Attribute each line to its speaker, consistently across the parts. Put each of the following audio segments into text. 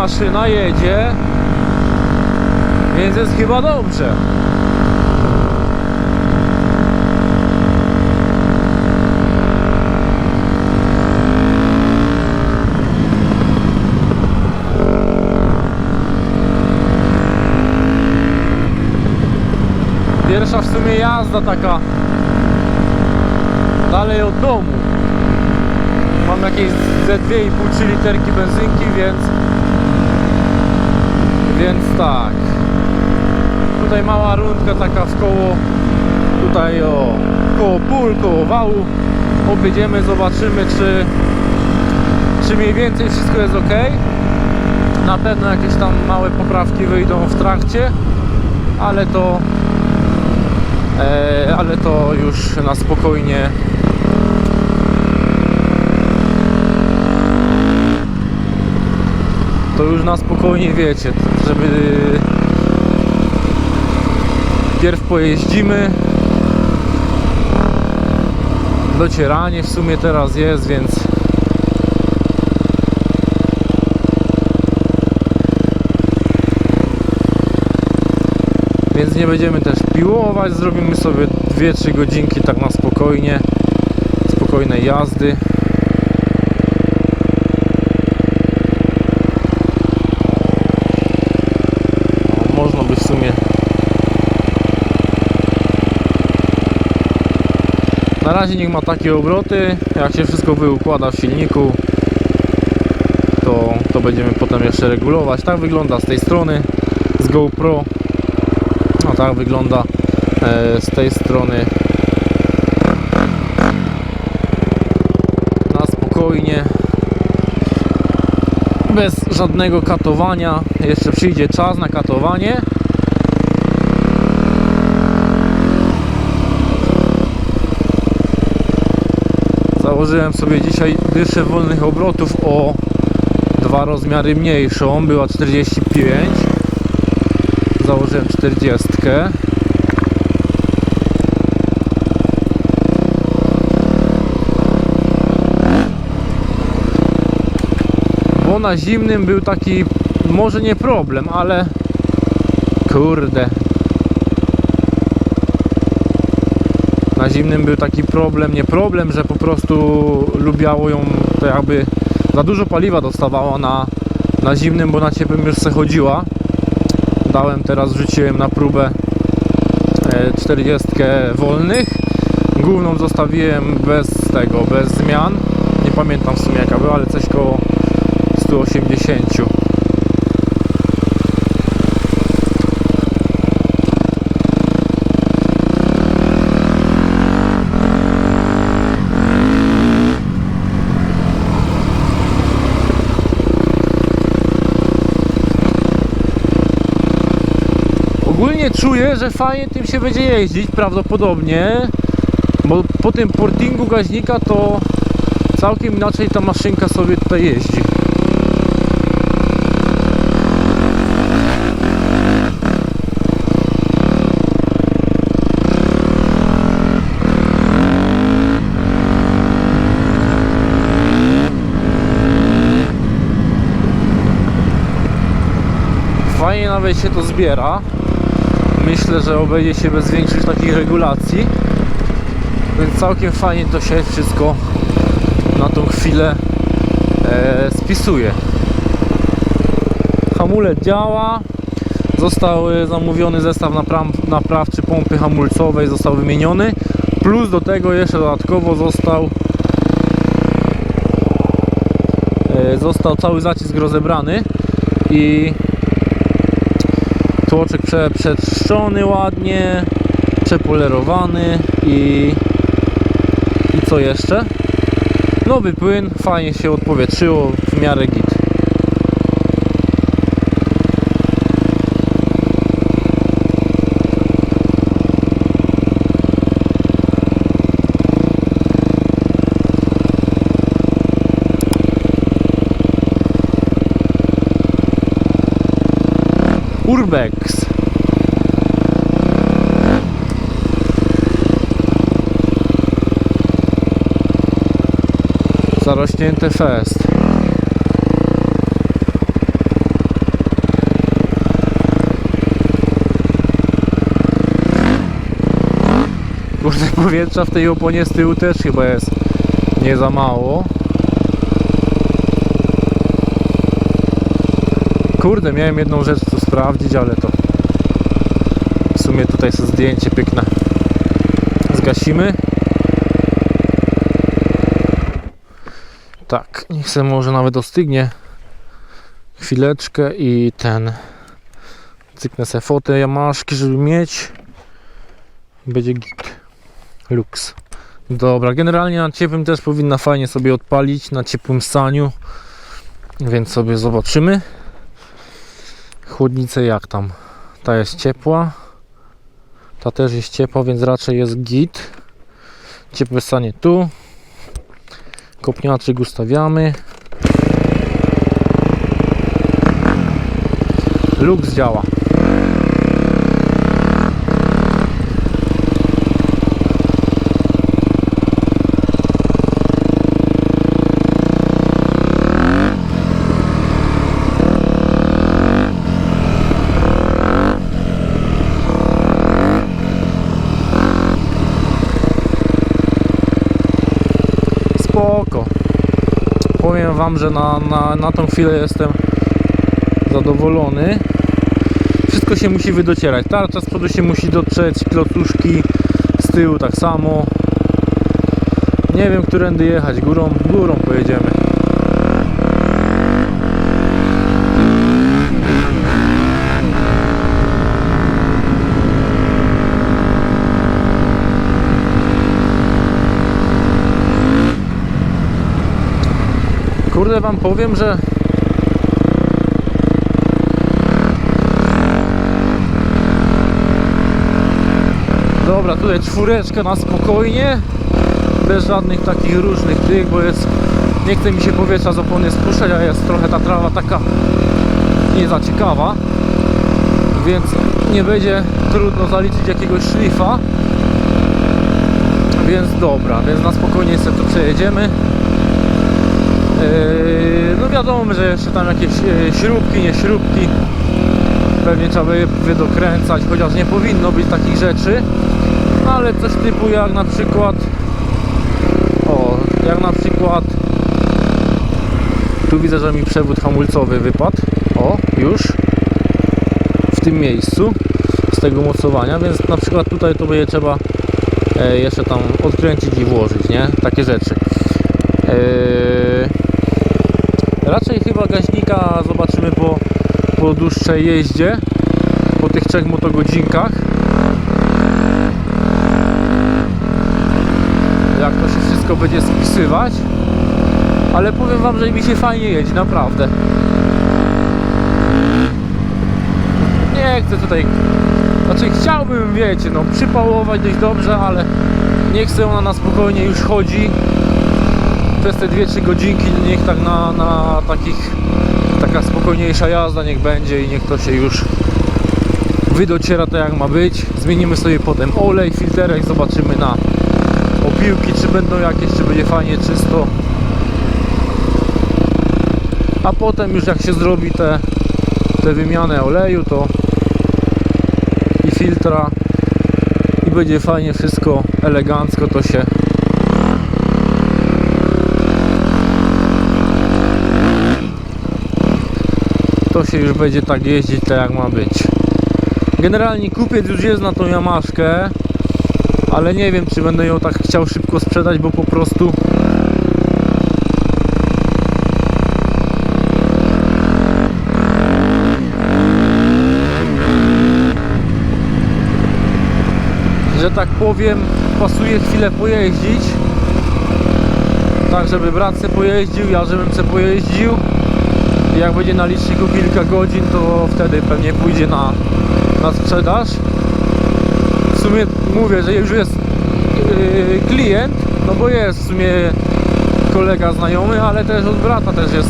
Speaker 1: maszyna jedzie, więc jest chyba dobrze. Pierwsza w sumie jazda taka dalej od domu. Mam jakieś ze 2,5-3 literki benzynki, więc więc tak. Tutaj mała rundka taka w koło tutaj o koło pól, koło wału. Objedziemy, zobaczymy czy czy mniej więcej wszystko jest ok. Na pewno jakieś tam małe poprawki wyjdą w trakcie, ale to e, ale to już na spokojnie to już na spokojnie wiecie, żeby pierw pojeździmy. Docieranie w sumie teraz jest, więc więc nie będziemy też piłować, zrobimy sobie 2-3 godzinki tak na spokojnie spokojnej jazdy O, można by w sumie na razie niech ma takie obroty. Jak się wszystko wyukłada w silniku to, to będziemy potem jeszcze regulować. Tak wygląda z tej strony z GoPro. No tak wygląda e, z tej strony. Na spokojnie. Bez żadnego katowania. Jeszcze przyjdzie czas na katowanie założyłem sobie dzisiaj dyszę wolnych obrotów o dwa rozmiary mniejszą. Była 45 założyłem 40 bo na zimnym był taki może nie problem, ale kurde na zimnym był taki problem, nie problem, że po prostu lubiało ją to jakby za dużo paliwa dostawała na, na zimnym, bo na ciepłym już se chodziła. Dałem teraz, rzuciłem na próbę e, 40 wolnych. Główną zostawiłem bez tego, bez zmian. Nie pamiętam w sumie jaka była, ale coś koło 180 Ogólnie czuję, że fajnie tym się będzie jeździć prawdopodobnie, bo po tym portingu gaźnika to całkiem inaczej ta maszynka sobie tutaj jeździ. Fajnie nawet się to zbiera. Myślę, że obejdzie się bez większych takich regulacji. Więc całkiem fajnie to się wszystko na tą chwilę e, spisuje. Hamulec działa. Został e, zamówiony zestaw napraw, naprawczy pompy hamulcowej, został wymieniony. Plus do tego jeszcze dodatkowo został e, został cały zacisk rozebrany i tłoczek prze, przetrzczony ładnie, przepolerowany i, i co jeszcze? Nowy płyn, fajnie się odpowietrzyło, w miarę git. Urbex. Zarośnięty fest. Kurde, powietrza w tej oponie z tyłu też chyba jest nie za mało. Kurde, miałem jedną rzecz tu sprawdzić, ale to w sumie tutaj są zdjęcie piękne. Zgasimy. Tak, niech se może nawet ostygnie chwileczkę i ten cyknę se fotę jamaszki, żeby mieć będzie git lux dobra, generalnie na ciepłym też powinna fajnie sobie odpalić na ciepłym staniu więc sobie zobaczymy chłodnicę jak tam? Ta jest ciepła. Ta też jest ciepła, więc raczej jest git. Ciepłe stanie tu. Kopniaczek ustawiamy. Lux działa. Spoko. Powiem Wam, że na, na, na tą chwilę jestem zadowolony. Wszystko się musi wydocierać. Tarcza z przodu się musi dotrzeć, klocuszki z tyłu tak samo. Nie wiem, którędy jechać. Górą, górą pojedziemy. Kurde wam powiem, że Dobra, tutaj czwóreczka na spokojnie. Bez żadnych takich różnych tych, bo jest Nie chce mi się powietrza z opony spuszczać, a jest trochę ta trawa taka Nie za ciekawa Więc nie będzie trudno zaliczyć jakiegoś szlifa. Więc dobra, więc na spokojnie sobie to przejedziemy No wiadomo, że jeszcze tam jakieś e, śrubki, nie śrubki. Pewnie trzeba by je wydokręcać, chociaż nie powinno być takich rzeczy. Ale coś typu jak na przykład o, jak na przykład tu widzę, że mi przewód hamulcowy wypadł. O, już. W tym miejscu z tego mocowania, więc na przykład tutaj to będzie trzeba e, jeszcze tam odkręcić i włożyć, nie? Takie rzeczy. E, raczej chyba gaźnika zobaczymy po, po dłuższej jeździe po tych trzech motogodzinkach. Jak to się wszystko będzie spisywać. Ale powiem wam, że mi się fajnie jedzie, naprawdę. Nie chcę tutaj znaczy chciałbym, wiecie, no przypałować dość dobrze, ale nie chcę ona na spokojnie już chodzi przez te 2-3 godzinki niech tak na, na takich taka spokojniejsza jazda niech będzie i niech to się już wydociera to jak ma być zmienimy sobie potem olej, filterek zobaczymy na opiłki, czy będą jakieś, czy będzie fajnie czysto. A potem już jak się zrobi te, te wymianę oleju, to i filtra i będzie fajnie wszystko elegancko to się to się już będzie tak jeździć tak jak ma być. Generalnie kupiec już jest na tą Yamaszkę ale nie wiem czy będę ją tak chciał szybko sprzedać, bo po prostu że tak powiem pasuje chwilę pojeździć. Tak żeby brat se pojeździł, ja żebym se pojeździł jak będzie na liczniku kilka godzin to wtedy pewnie pójdzie na, na sprzedaż w sumie mówię, że już jest yy, klient, no bo jest w sumie kolega znajomy, ale też od brata też jest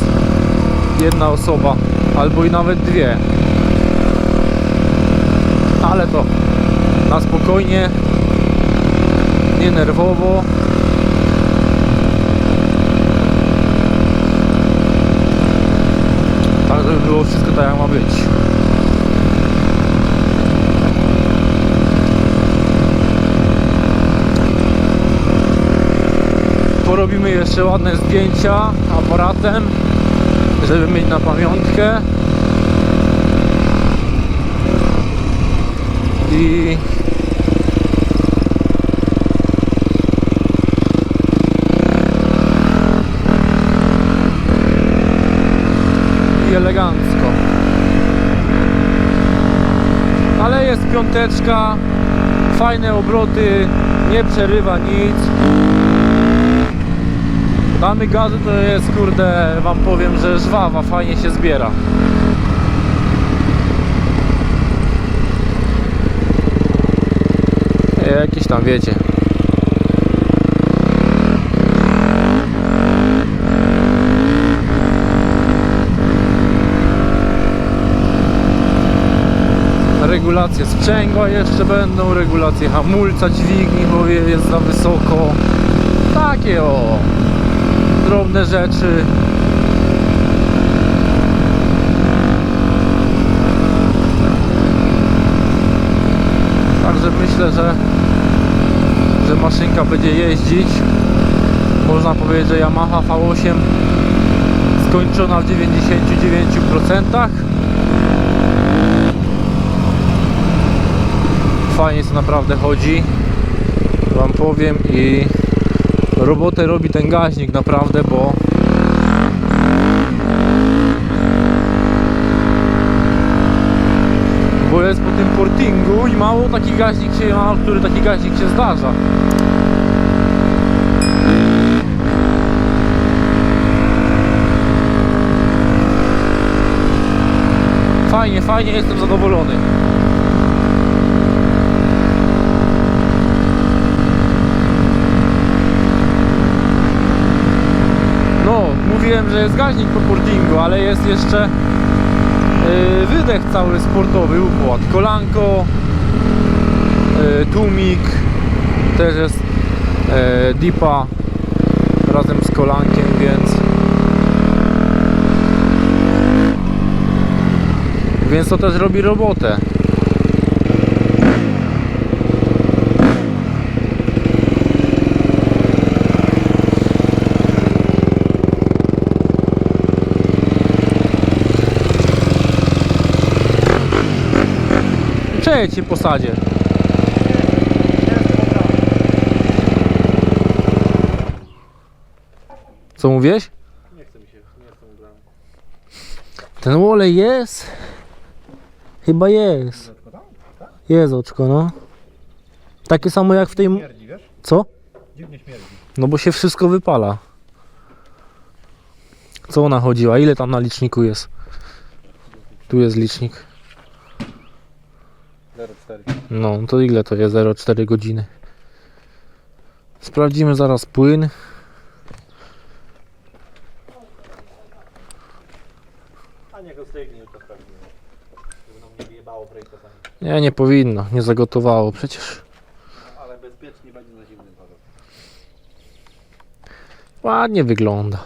Speaker 1: jedna osoba, albo i nawet dwie. Ale to na spokojnie, nie nerwowo. było wszystko tak jak ma być. Porobimy jeszcze ładne zdjęcia aparatem, żeby mieć na pamiątkę. I i elegancko. Ale jest piąteczka, fajne obroty, nie przerywa nic. Damy gazy to jest kurde, wam powiem, że żwawa, fajnie się zbiera. Jakieś tam wiecie. Regulacje sprzęgła jeszcze będą, regulacje hamulca dźwigni, bo je- jest za wysoko. Takie o drobne rzeczy. Także myślę, że, że maszynka będzie jeździć. Można powiedzieć, że Yamaha V8 skończona w 99%. Fajnie to naprawdę chodzi. Wam powiem i robotę robi ten gaźnik naprawdę, bo bo jest po tym portingu i mało taki gaźnik się ma, który taki gaźnik się zdarza. Fajnie, fajnie, jestem zadowolony. No, mówiłem, że jest gaźnik po portingu, ale jest jeszcze yy, wydech cały sportowy, układ. Kolanko, yy, tłumik, też jest yy, dipa razem z kolankiem, więc więc to też robi robotę. Przejedź się po sadzie. Co mówiłeś?
Speaker 2: Nie chce mi się, nie jestem ubrany.
Speaker 1: Ten olej jest? Chyba jest. Jest oczko, no. Takie samo jak w tej...
Speaker 2: Śmierdzi, wiesz?
Speaker 1: Co?
Speaker 2: Dziwnie śmierdzi.
Speaker 1: No bo się wszystko wypala. Co ona chodziła? Ile tam na liczniku jest? Tu jest licznik.
Speaker 2: 0,4.
Speaker 1: No, to ile to jest 0,4 godziny? Sprawdzimy zaraz płyn.
Speaker 2: A niech go stygnie, już to sprawdzimy. Żeby nam nie wyjebało.
Speaker 1: Nie, nie powinno. Nie zagotowało przecież.
Speaker 2: Ale bezpiecznie będzie na zimnym.
Speaker 1: Ładnie wygląda.